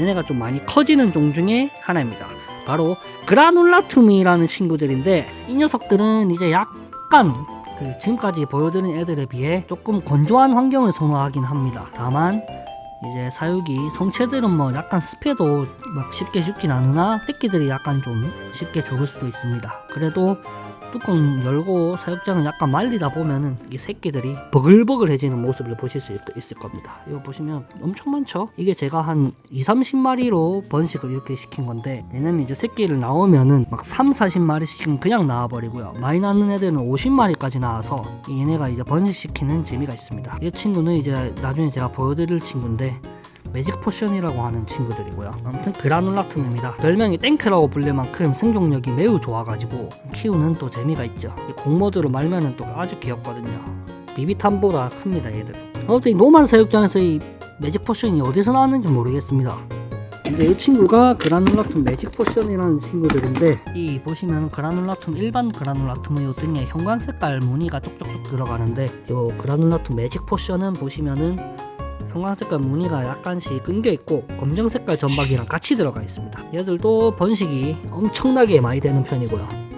얘네가 좀 많이 커지는 종 중에 하나입니다. 바로 그라눌라툼이라는 친구들인데 이 녀석들은 이제 약간 그 지금까지 보여드린 애들에 비해 조금 건조한 환경을 선호하긴 합니다. 다만 이제 사육이 성체들은 뭐 약간 습해도 막 쉽게 죽진 않으나 새끼들이 약간 좀 쉽게 죽을 수도 있습니다. 그래도 뚜껑 열고 사육장을 약간 말리다 보면은 이 새끼들이 버글버글해지는 모습을 보실 수 있, 있을 겁니다. 이거 보시면 엄청 많죠? 이게 제가 한 2, 30마리로 번식을 이렇게 시킨 건데 얘네는 이제 새끼를 나오면은 막 3, 40마리씩은 그냥 나와버리고요. 많이 낳는 애들은 50마리까지 나와서 얘네가 이제 번식시키는 재미가 있습니다. 이 친구는 이제 나중에 제가 보여드릴 친구인데 매직 포션이라고 하는 친구들이고요. 아무튼 그라눌라툼입니다. 별명이 땡크라고 불릴 만큼 생존력이 매우 좋아가지고 키우는 또 재미가 있죠. 이 공모드로 말면은 또 아주 귀엽거든요. 비비탄보다 큽니다 얘들. 아무튼 이 노만 사육장에서 이 매직 포션이 어디서 나왔는지 모르겠습니다. 근데 이 친구가 그라눌라툼 매직 포션이라는 친구들인데 이 보시면 그라눌라툼 일반 그라눌라툼은 요 등에 형광 색깔 무늬가 쪽쪽쪽 들어가는데 요 그라눌라툼 매직 포션은 보시면은 형광 색깔 무늬가 약간씩 끊겨 있고 검정 색깔 점박이랑 같이 들어가 있습니다. 얘들도 번식이 엄청나게 많이 되는 편이고요.